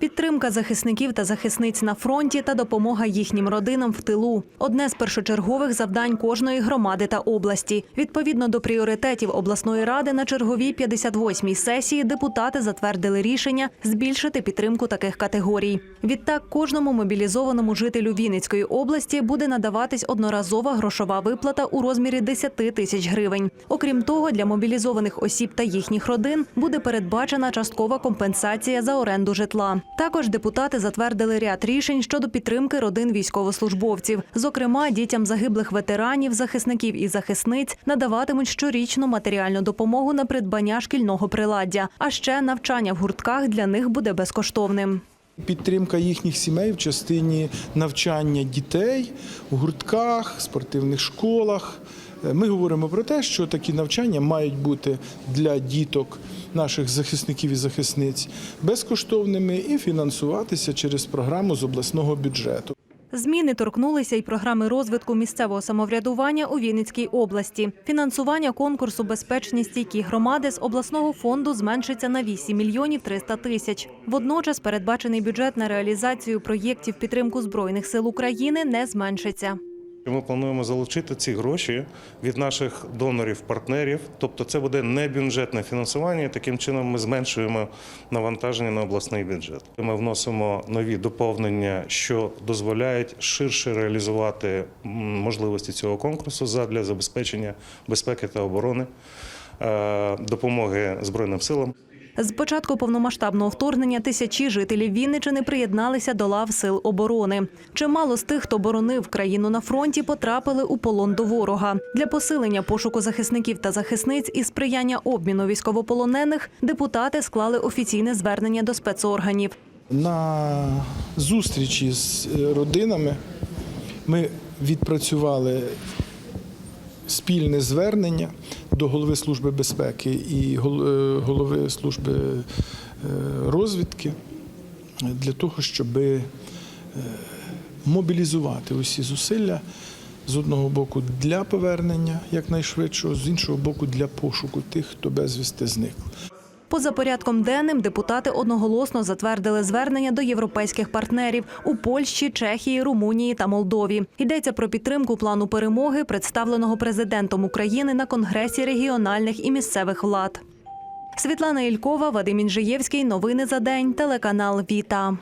Підтримка захисників та захисниць на фронті та допомога їхнім родинам в тилу одне з першочергових завдань кожної громади та області. Відповідно до пріоритетів обласної ради на черговій 58-й сесії депутати затвердили рішення збільшити підтримку таких категорій. Відтак, кожному мобілізованому жителю Вінницької області буде надаватись одноразова грошова виплата у розмірі 10 тисяч гривень. Окрім того, для мобілізованих осіб та їхніх родин буде передбачена часткова компенсація за оренду житла. Також депутати затвердили ряд рішень щодо підтримки родин військовослужбовців. Зокрема, дітям загиблих ветеранів, захисників і захисниць надаватимуть щорічну матеріальну допомогу на придбання шкільного приладдя. А ще навчання в гуртках для них буде безкоштовним. Підтримка їхніх сімей в частині навчання дітей у гуртках, спортивних школах. Е, Ми говоримо про те, що такі навчання мають бути для діток наших захисників і захисниць безкоштовними і фінансуватися через програму з обласного бюджету. Зміни торкнулися й програми розвитку місцевого самоврядування у Вінницькій області. Фінансування конкурсу «Безпечні стійкі громади з обласного фонду зменшиться на 8 мільйонів 300 тисяч. Водночас передбачений бюджет на реалізацію проєктів підтримку збройних сил України не зменшиться. Ми плануємо залучити ці гроші від наших донорів-партнерів, тобто це буде не бюджетне фінансування. Таким чином ми зменшуємо навантаження на обласний бюджет. Ми вносимо нові доповнення, що дозволяють ширше реалізувати можливості цього конкурсу задля забезпечення безпеки та оборони, е, допомоги Збройним силам. З початку повномасштабного вторгнення тисячі жителів Вінничини приєдналися до лав сил оборони. Чимало з тих, хто боронив країну на фронті, потрапили у полон до ворога. Для посилення пошуку захисників та захисниць і сприяння обміну військовополонених депутати склали офіційне звернення до спецорганів. На зустрічі з е, родинами ми відпрацювали спільне звернення до голови Служби безпеки і е, голови служби е, розвідки для того, щоб мобілізувати усі зусилля з одного боку для повернення якнайшвидшого, з іншого боку для пошуку тих, хто безвісти зник. Поза порядком денним депутати одноголосно затвердили звернення до європейських партнерів у Польщі, Чехії, Румунії та Молдові. Йдеться про підтримку плану перемоги, представленого президентом України на Конгресі регіональних і місцевих влад. Світлана Ількова, Вадим Інжиєвський. Новини за день. Телеканал Віта.